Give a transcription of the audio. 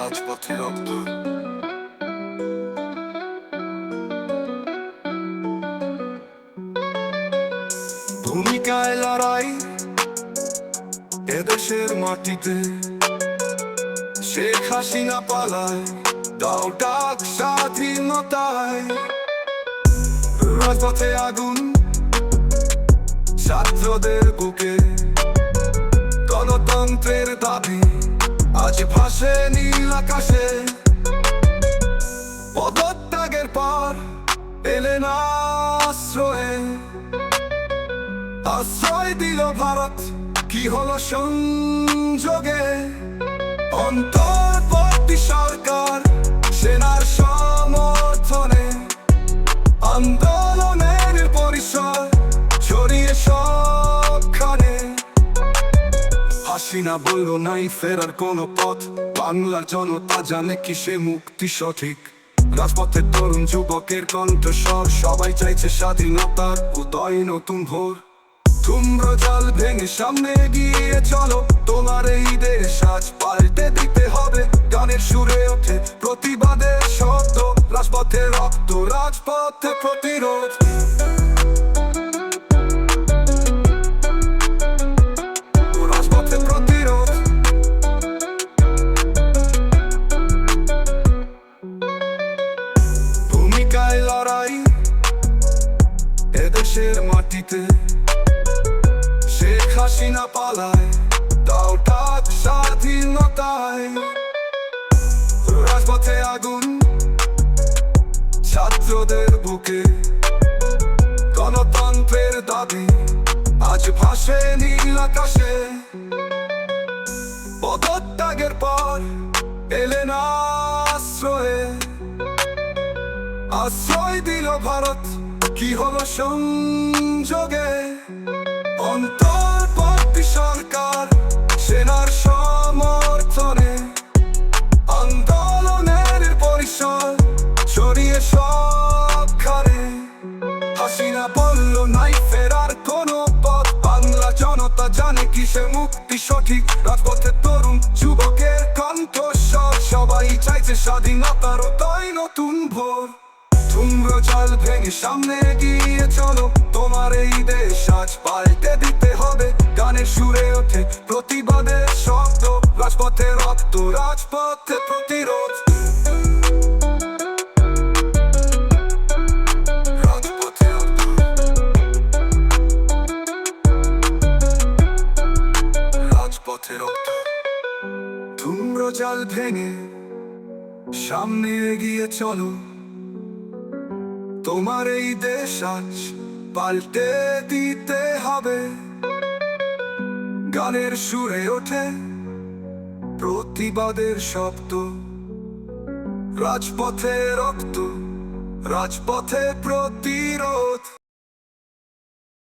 রাজপথে রক্ত ভূমিকায় লড়াই এদেশের মাটিতে শেখ হাসিনা পালায় দাও ডাক স্বাধীনতায় রাজপথে আগুন ছাত্রদের বুকে আজ ভাসে নীল আকাশে পদত্যাগের পর এলেন আশ্রয়ে। আশ্রয় দিল ভারত, কি হলো সংযোগে? অন্তর্বর্তী সরকার, সেনার সমর্থনে। আন্দোলনের হাসিনা বলল নাই, ফেরার কোনো পথ। বাংলার জনতা জানে কি সে মুক্তি সঠিক। রাজপথের তরুণ যুবকের কণ্ঠস্বর, সবাই চাইছে স্বাধীনতার উদয় নতুন ভোর। তুম্র জাল ভেঙে সামনে এগিয়ে চলো, তোমার এই দেশ আজ পাল্টে দিতে হবে। গানের সুরে ওঠে প্রতিবাদের শব্দ, রাজপথে রক্ত, রাজপথে প্রতিরোধ। এদেশের মাটিতে। শেখ হাসিনা পালায়, দাও ডাক স্বাধীনতায়। রাজপথে আগুন, ছাত্রদের বুকে। গণতন্ত্রের দাবি, আজ ভাসে নীল আকাশে। পদত্যাগের পর এলেন আশ্রয়ে। আশ্রয় দিল ভারত। কি হলো সংযোগে? অন্তর্বর্তী সরকার, সেনার সমর্থনে আন্দোলনের পরিসর ছড়িয়ে সবখানে হাসিনা বলল, নাই ফেরার কোনো পথ। বাংলা জনতা জানে কিসে মুক্তি সঠিক। রাজপথের তরুণ যুবকের কণ্ঠস্বর। সবাই চাইছে স্বাধীনতার তাই নতুন ভোর। তুমরো জাল ভেঙে সামনে এগিয়ে চলো। তোমার এই দেশ আজ পাল্টে দিতে হবে। গানের সুরে ওঠে প্রতিবাদের শব্দ। রাজপথে রক্ত, রাজপথে প্রতিরোধ। রাজপথে জাল ভেঙে সামনে এগিয়ে চলো। তোমার এই দেশ আজ পাল্টে দিতে হবে। গানের সুরে ওঠে প্রতিবাদের শব্দ। রাজপথে রক্ত, রাজপথে প্রতিরোধ।